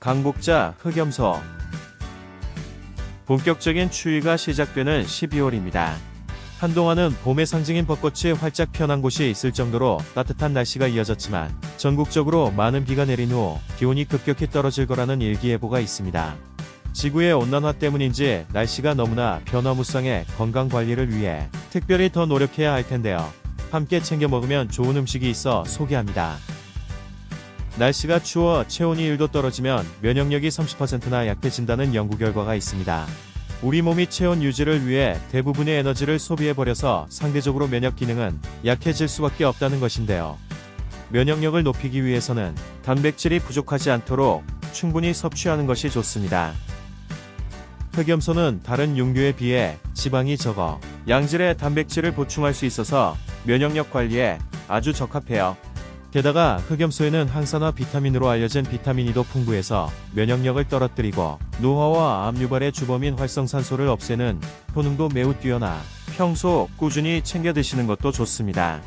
강복자 흑염소 본격적인 추위가 시작되는 12월입니다. 한동안은 봄의 상징인 벚꽃이 활짝 피어난 곳이 있을 정도로 따뜻한 날씨가 이어졌지만 전국적으로 많은 비가 내린 후 기온이 급격히 떨어질 거라는 일기예보가 있습니다. 지구의 온난화 때문인지 날씨가 너무나 변화무쌍해 건강 관리를 위해 특별히 더 노력해야 할 텐데요. 함께 챙겨 먹으면 좋은 음식이 있어 소개합니다. 날씨가 추워 체온이 1도 떨어지면 면역력이 30%나 약해진다는 연구 결과가 있습니다. 우리 몸이 체온 유지를 위해 대부분의 에너지를 소비해버려서 상대적으로 면역 기능은 약해질 수밖에 없다는 것인데요. 면역력을 높이기 위해서는 단백질이 부족하지 않도록 충분히 섭취하는 것이 좋습니다. 흑염소는 다른 육류에 비해 지방이 적어 양질의 단백질을 보충할 수 있어서 면역력 관리에 아주 적합해요. 게다가 흑염소에는 항산화 비타민으로 알려진 비타민이도 풍부해서 면역력을 떨어뜨리고 노화와 암 유발의 주범인 활성산소를 없애는 효능도 매우 뛰어나 평소 꾸준히 챙겨 드시는 것도 좋습니다.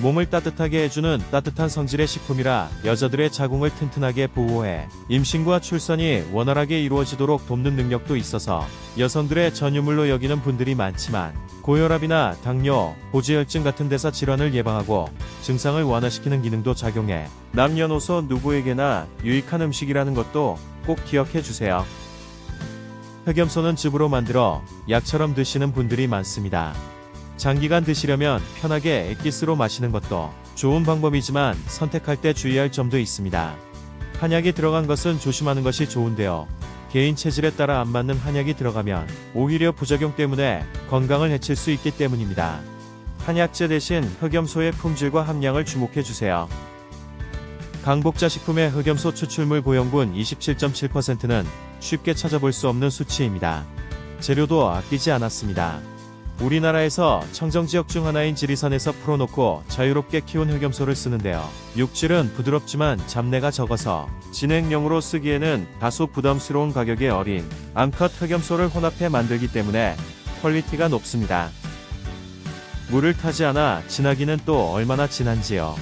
몸을 따뜻하게 해주는 따뜻한 성질의 식품이라 여자들의 자궁을 튼튼하게 보호해 임신과 출산이 원활하게 이루어지도록 돕는 능력도 있어서 여성들의 전유물로 여기는 분들이 많지만 고혈압이나 당뇨, 고지혈증 같은 대사 질환을 예방하고 증상을 완화시키는 기능도 작용해 남녀노소 누구에게나 유익한 음식이라는 것도 꼭 기억해 주세요. 흑염소는 즙으로 만들어 약처럼 드시는 분들이 많습니다. 장기간 드시려면 편하게 액기스로 마시는 것도 좋은 방법이지만 선택할 때 주의할 점도 있습니다. 한약이 들어간 것은 조심하는 것이 좋은데요. 개인 체질에 따라 안 맞는 한약이 들어가면 오히려 부작용 때문에 건강을 해칠 수 있기 때문입니다. 한약재 대신 흑염소의 품질과 함량을 주목해 주세요. 강복자 식품의 흑염소 추출물 고형분 27.7%는 쉽게 찾아볼 수 없는 수치입니다. 재료도 아끼지 않았습니다. 우리나라에서 청정 지역 중 하나인 지리산에서 풀어놓고 자유롭게 키운 흑염소를 쓰는데요. 육질은 부드럽지만 잡내가 적어서 진행용으로 쓰기에는 다소 부담스러운 가격의 어린 암컷 흑염소를 혼합해 만들기 때문에 퀄리티가 높습니다. 물을 타지 않아 진하기는 또 얼마나 진한지요.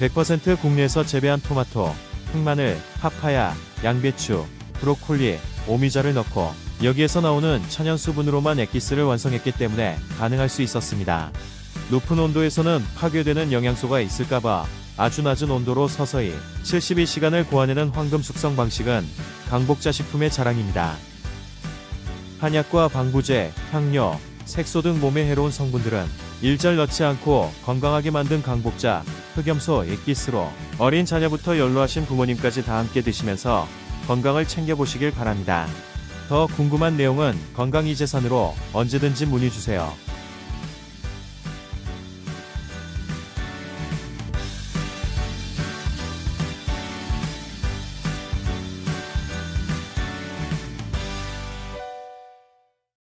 100% 국내에서 재배한 토마토, 흑마늘, 파파야, 양배추, 브로콜리, 오미자를 넣고 여기에서 나오는 천연 수분으로만 액기스를 완성했기 때문에 가능할 수 있었습니다. 높은 온도에서는 파괴되는 영양소가 있을까봐 아주 낮은 온도로 서서히 72시간을 고아내는 황금 숙성 방식은 강복자 식품의 자랑입니다. 한약과 방부제, 향료, 색소 등 몸에 해로운 성분들은 일절 넣지 않고 건강하게 만든 강복자, 흑염소 액기스로 어린 자녀부터 연로하신 부모님까지 다 함께 드시면서 건강을 챙겨보시길 바랍니다. 더 궁금한 내용은 건강이재산으로 언제든지 문의주세요.